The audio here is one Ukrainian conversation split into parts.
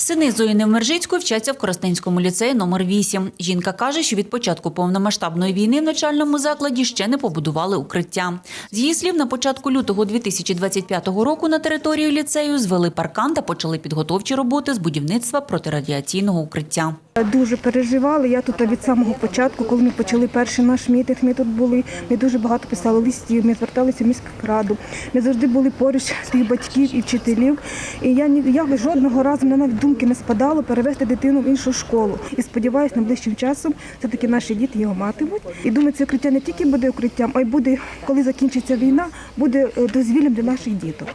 Сини Зої Невмержицької вчаться в Коростенському ліцеї номер 8. Жінка каже, що від початку повномасштабної війни в начальному закладі ще не побудували укриття. З її слів, на початку лютого 2025 року на територію ліцею звели паркан та почали підготовчі роботи з будівництва протирадіаційного укриття. Дуже переживали. Я тут від самого початку, коли ми почали перший наш мітинг, ми тут були. Ми дуже багато писали листів, ми зверталися в міську раду. Ми завжди були поруч тих батьків і вчителів. І я я жодного разу мене навіть думки не спадало перевести дитину в іншу школу. І сподіваюся, найближчим часом все-таки наші діти його матимуть. І думаю, це укриття не тільки буде укриттям, а й буде, коли закінчиться війна, буде е, дозвіллям для наших діток.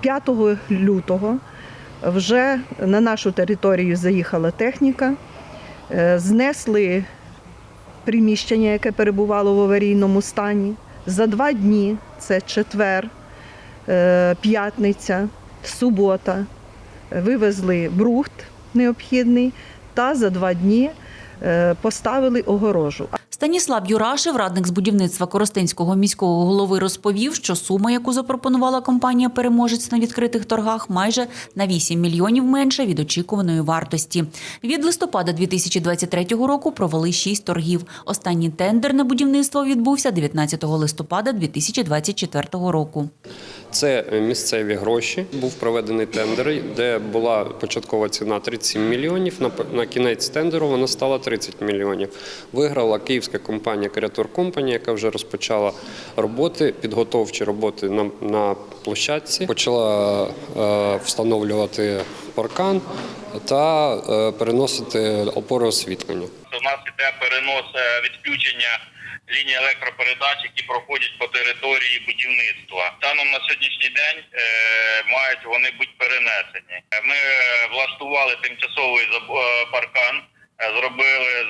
5 лютого вже на нашу територію заїхала техніка, знесли приміщення, яке перебувало в аварійному стані. За два дні це четвер, е, п'ятниця, субота. Вивезли брухт необхідний та за два дні е, поставили огорожу. Станіслав Юрашев, радник з будівництва Коростенського міського голови, розповів, що сума, яку запропонувала компанія переможець на відкритих торгах, майже на 8 мільйонів менше від очікуваної вартості. Від листопада 2023 року провели 6 торгів. Останній тендер на будівництво відбувся 19 листопада 2024 року. Це е, місцеві гроші. Був проведений тендер, де була початкова ціна 37 мільйонів. На, кінець тендеру вона стала 30 мільйонів. Виграла київська компанія Creator Company, яка вже розпочала роботи, підготовчі роботи на, на площадці. Почала е, встановлювати паркан та е, переносити опори освітлення. У нас іде перенос е, відключення ліній електропередач, які проходять по території будівництва. Станом на сьогоднішній день е, мають вони бути перенесені. Ми влаштували тимчасовий е, паркан, е, зробили,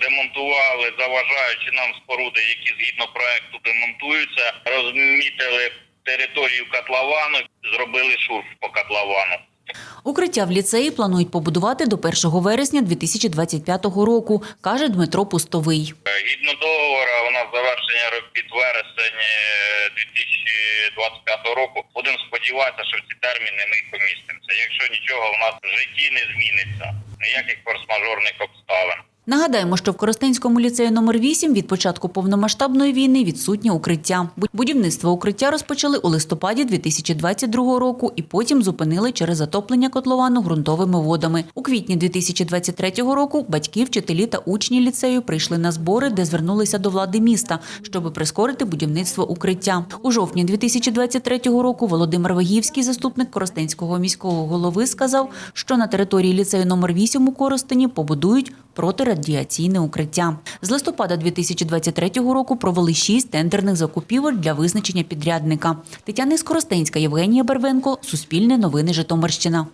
демонтували, заважаючи нам споруди, які згідно проекту демонтуються, розмітили територію котловану, зробили шурф по котловану. Укриття в ліцеї планують побудувати до 1 вересня 2025 року, каже Дмитро Пустовий. Гідно договору, у нас завершення робіт вересень е, 2025 року. Будемо сподіватися, що в ці терміни ми помістимося. Якщо нічого в нас в житті не зміниться, ніяких форс-мажорних обставин. Нагадаємо, що в Коростенському ліцеї номер 8 від початку повномасштабної війни відсутнє укриття. Будівництво укриття розпочали у листопаді 2022 року і потім зупинили через затоплення котловану ґрунтовими водами. У квітні 2023 року батьки, вчителі та учні ліцею прийшли на збори, де звернулися до влади міста, щоб прискорити будівництво укриття. У жовтні 2023 року Володимир Вагівський, заступник Коростенського міського голови, сказав, що на території ліцею номер 8 у Коростені побудують протирадіаційне укриття. З листопада 2023 року провели шість тендерних закупівель для визначення підрядника. Тетяна Скоростенська, Євгенія Барвенко, Суспільне новини Житомирщина.